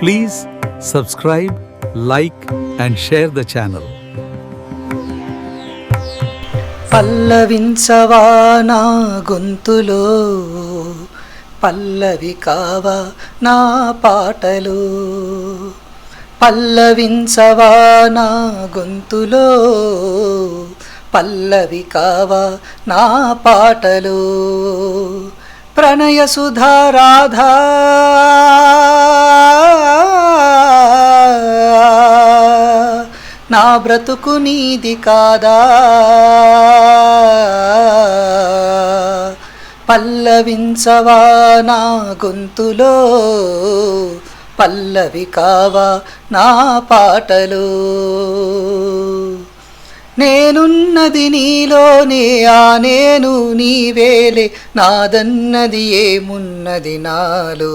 Please subscribe like and share the channel పల్లవించవా నా గొంతులో? పల్లవి కావా నా పాటలు? పల్లవించవా నా గొంతులో? పల్లవి కావా నా పాటలు? ప్రణయ సుధారాధా బ్రతుకు నీది కాదా? పల్లవించవా నా గొంతులో? పల్లవి కావా నా పాటలు? నేనున్నది నీలోనే ఆ నేను నీవేలే నాదన్నది ఏమున్నది నాలో?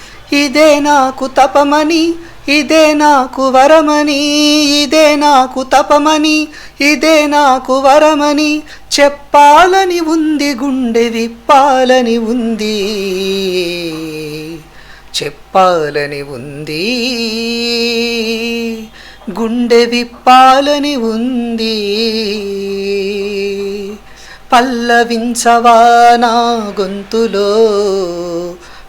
ఇదే నాకు తపమని ఇదే నాకు వరమని ఇదే నాకు తపమని ఇదే నాకు వరమని చెప్పాలని ఉంది గుండె విప్పాలని ఉంది. చెప్పాలని ఉంది గుండె విప్పాలని ఉంది. పల్లవించవా నా గొంతులో?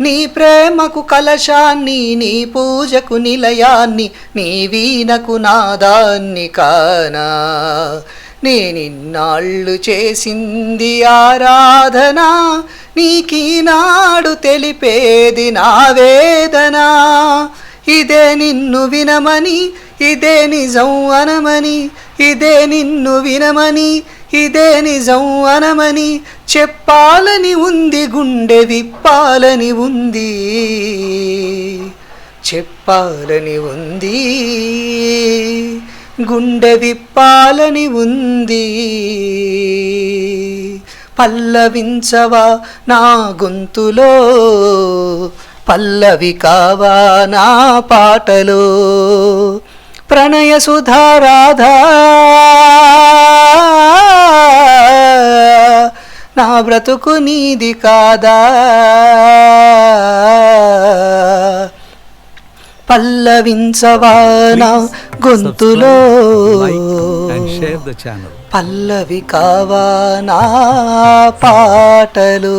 నీ ప్రేమకు కలశాన్ని నీ పూజకు నిలయాన్ని నీ వీణకు నాదాన్ని కానా. నేనిన్నాళ్ళు చేసింది ఆరాధన నీకీనాడు తెలిపేది నా వేదన. ఇదే నిన్ను వినమని ఇదే నిజం అనమని ఇదే నిన్ను వినమని ఇదే నిజం అనమని చెప్పాలని ఉంది గుండె విప్పాలని ఉంది. చెప్పాలని ఉంది గుండె విప్పాలని ఉంది. పల్లవించవా నా గొంతులో? పల్లవి కావా నా పాటలో? ప్రణయ సుధారాధా బ్రతుకు నీది కాదా పల్లవించవా నా గొంతులో. పల్లవి కావా నా పాటలు